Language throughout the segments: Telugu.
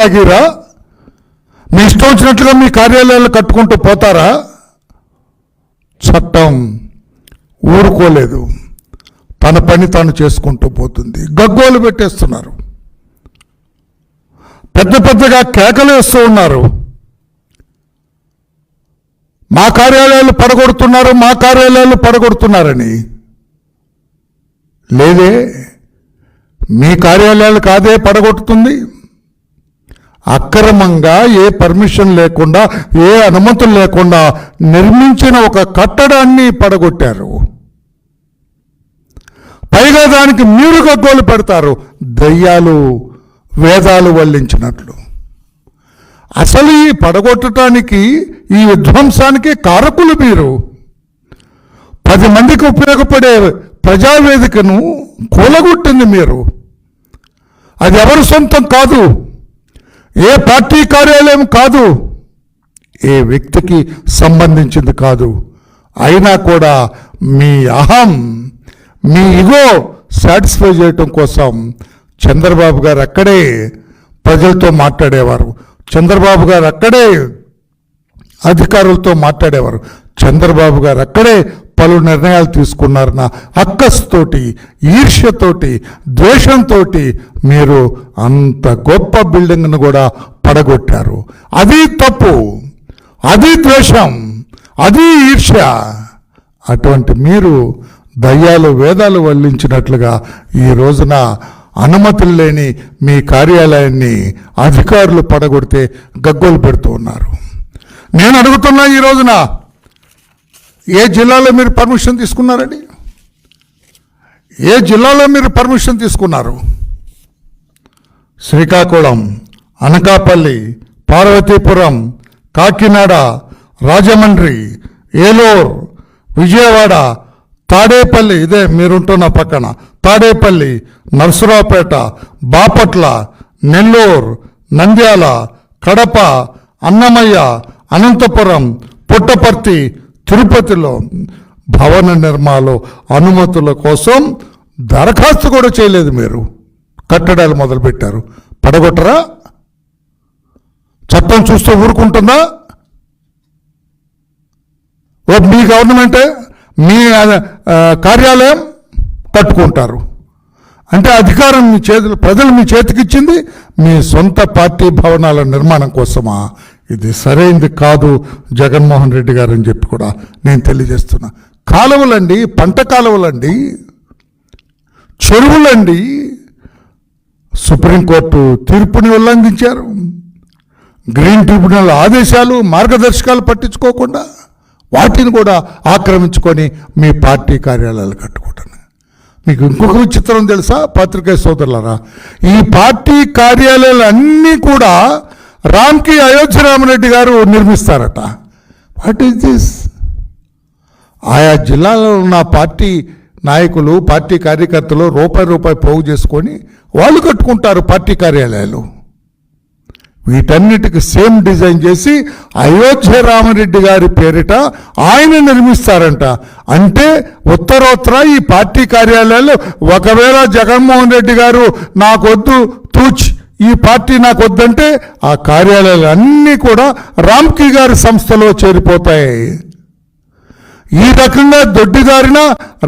తాగిరా మీ ఇష్టం వచ్చినట్లుగా మీ కార్యాలయాలు కట్టుకుంటూ పోతారా? చట్టం ఊరుకోలేదు. తన పని తాను చేసుకుంటూ పోతుంది. గగ్గోలు పెట్టేస్తున్నారు. పెద్ద పెద్దగా కేకలు వేస్తూ ఉన్నారు. మా కార్యాలయాలు పడగొడుతున్నారు మా కార్యాలయాలు పడగొడుతున్నారని. లేదే మీ కార్యాలయాలు కాదే పడగొట్టుతుంది అక్రమంగా ఏ పర్మిషన్ లేకుండా ఏ అనుమతులు లేకుండా నిర్మించిన ఒక కట్టడాన్ని పడగొట్టారు. పైగా దానికి మీరు గగ్గోలు పెడతారు. దయ్యాలు వేదాలు వల్లించినట్లు. అసలు ఈ పడగొట్టడానికి ఈ విధ్వంసానికి కారకులు మీరు. పది మందికి ఉపయోగపడే ప్రజావేదికను కూలగొట్టింది మీరు. అది ఎవరి సొంతం కాదు. ఏ పార్టీ కార్యాలయం కాదు ఏ వ్యక్తికి సంబంధించింది కాదు. అయినా కూడా మీ అహం మీ ఇగో సాటిస్ఫై చేయటం కోసం చంద్రబాబు గారు అక్కడే ప్రజలతో మాట్లాడేవారు. చంద్రబాబు గారు అక్కడే అధికారులతో మాట్లాడేవారు. చంద్రబాబు గారు అక్కడే పలు నిర్ణయాలు తీసుకున్నారన్న అక్కస్తోటి ఈర్ష్యతోటి ద్వేషంతో మీరు అంత గొప్ప బిల్డింగ్ను కూడా పడగొట్టారు. అది తప్పు అది ద్వేషం అది ఈర్ష్య. అటువంటి మీరు దయ్యాలు వేదాలు వల్లించినట్లుగా ఈ రోజున అనుమతులు లేని మీ కార్యాలయాన్ని అధికారులు పడగొడితే గగ్గోలు పెడుతూ ఉన్నారు. నేను అడుగుతున్నా ఈ రోజున ఏ జిల్లాలో మీరు పర్మిషన్ తీసుకున్నారండి? ఏ జిల్లాలో మీరు పర్మిషన్ తీసుకున్నారు? శ్రీకాకుళం అనకాపల్లి పార్వతీపురం కాకినాడ రాజమండ్రి ఏలూరు విజయవాడ తాడేపల్లి ఇదే మీరుంటున్న పక్కన. తాడేపల్లి నర్సరావుపేట బాపట్ల నెల్లూరు నంద్యాల కడప అన్నమయ్య అనంతపురం పుట్టపర్తి తిరుపతిలో భవన నిర్మాణం అనుమతుల కోసం దరఖాస్తు కూడా చేయలేదు మీరు. కట్టడాలు మొదలుపెట్టారు. పడగొట్టరా? చట్టం చూస్తే ఊరుకుంటుందా? ఓ మీ గవర్నమెంటే మీ కార్యాలయం కట్టుకుంటారు. అంటే అధికారం మీ చేతులు ప్రజలు మీ చేతికిచ్చింది మీ సొంత పార్టీ భవనాల నిర్మాణం కోసమా? ఇది సరైనది కాదు జగన్మోహన్ రెడ్డి గారు అని చెప్పి కూడా నేను తెలియజేస్తున్నా. కాలువలండి పంట కాలువలండి చెరువులండి సుప్రీంకోర్టు తీర్పుని ఉల్లంఘించారు. గ్రీన్ ట్రిబ్యునల్ ఆదేశాలు మార్గదర్శకాలు పట్టించుకోకుండా వాటిని కూడా ఆక్రమించుకొని మీ పార్టీ కార్యాలయాలు కట్టుకుంటాను మీకు ఇంకొక విచిత్రం తెలుసా? పత్రికా సోదరులరా? ఈ పార్టీ కార్యాలయాలు అన్నీ కూడా రామ్కి అయోధ్య రామరెడ్డి గారు నిర్మిస్తారట. వాట్ ఈస్ దిస్ ఆయా జిల్లాలో ఉన్న పార్టీ నాయకులు పార్టీ కార్యకర్తలు రూపాయి రూపాయి పోగు చేసుకొని వాళ్ళు కట్టుకుంటారు పార్టీ కార్యాలయాలు. వీటన్నిటికి సేమ్ డిజైన్ చేసి అయోధ్య రామరెడ్డి గారి పేరిట ఆయన నిర్మిస్తారంట. అంటే ఉత్తరోత్తర ఈ పార్టీ కార్యాలయాలు ఒకవేళ జగన్మోహన్ రెడ్డి గారు నాకొద్దు తూచ్. ఈ పార్టీ నాకు వద్దంటే ఆ కార్యాలయాలు అన్నీ కూడా రామ్కి గారి సంస్థలో చేరిపోతాయి. ఈ రకంగా దొడ్డిదారిన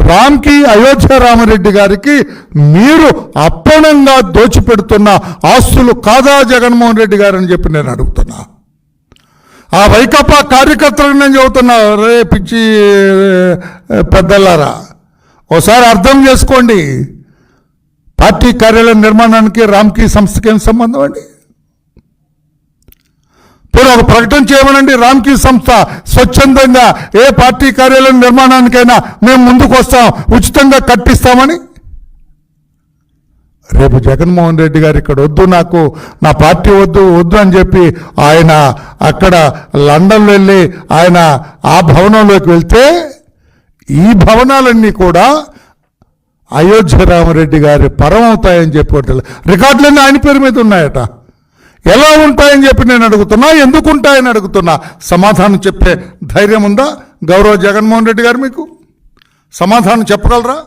రామ్కి అయోధ్య రామరెడ్డి గారికి మీరు అప్పణంగా దోచిపెడుతున్న ఆస్తులు కాదా జగన్మోహన్ రెడ్డి గారు అని చెప్పి నేను అడుగుతున్నా. ఆ వైకాపా కార్యకర్తలకు నేను చెబుతున్నా రే పిచ్చి పెద్దలారా ఒకసారి అర్థం చేసుకోండి. పార్టీ కార్యాలయం నిర్మాణానికి రామ్కి సంస్థకి ఏం సంబంధం అండి? పోనీ ఒక ప్రకటన చేయమనండి రామ్కీ సంస్థ స్వచ్ఛందంగా ఏ పార్టీ కార్యాలయం నిర్మాణానికైనా మేము ముందుకు వస్తాం ఉచితంగా కట్టిస్తామని? రేపు జగన్మోహన్ రెడ్డి గారు ఇక్కడ వద్దు నాకు నా పార్టీ వద్దు వద్దు అని చెప్పి ఆయన అక్కడ లండన్ వెళ్ళి ఆయన ఆ భవనంలోకి వెళ్తే ఈ భవనాలన్నీ కూడా అయోధ్య రామరెడ్డి గారి పరం అవుతాయని చెప్పి రికార్డులన్నీ ఆయన పేరు మీద ఉన్నాయట. ఎలా ఉంటాయని చెప్పి నేను అడుగుతున్నా ఎందుకు ఉంటాయని అడుగుతున్నా. సమాధానం చెప్పే ధైర్యం ఉందా? గౌరవ జగన్మోహన్ రెడ్డి గారు మీకు? సమాధానం చెప్పగలరా?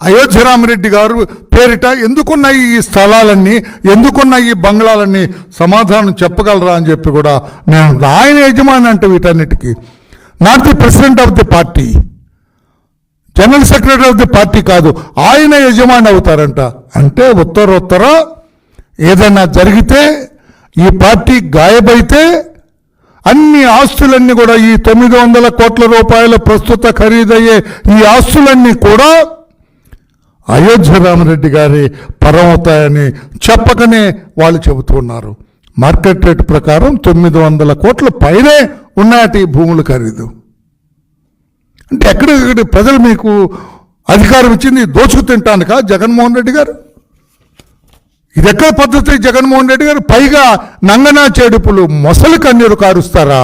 అయోధ్య రామరెడ్డి గారు పేరిట ఎందుకున్నాయి ఈ స్థలాలన్నీ ఎందుకున్నాయి ఈ బంగ్లాలన్నీ? సమాధానం చెప్పగలరా అని చెప్పి కూడా నేను ఆయన యజమాని అంటే వీటన్నిటికీ. Not the president of the party. General secretary of the party కాదు ఆయన యజమాని అవుతారంట. అంటే ఉత్తరోత్తర ఏదైనా జరిగితే ఈ పార్టీ గాయబైతే అన్ని ఆస్తులన్నీ కూడా ఈ తొమ్మిది వందల కోట్ల రూపాయల ప్రస్తుత ఖరీదయ్యే ఈ ఆస్తులన్నీ కూడా అయోధ్య రామరెడ్డి గారి పరమవుతాయని చెప్పకనే వాళ్ళు చెబుతున్నారు మార్కెట్ రేట్ ప్రకారం తొమ్మిది వందల కోట్ల పైనే ఉన్నాయట ఈ భూముల ఖరీదు. అంటే ఎక్కడ ప్రజలు మీకు అధికారం ఇచ్చింది దోచుకు తింటానుక జగన్మోహన్ రెడ్డి గారు? ఇది ఎక్కడ పద్ధతి? జగన్మోహన్ రెడ్డి గారు పైగా నంగనా చేడుపులు మొసలి కన్నీరు కారుస్తారా?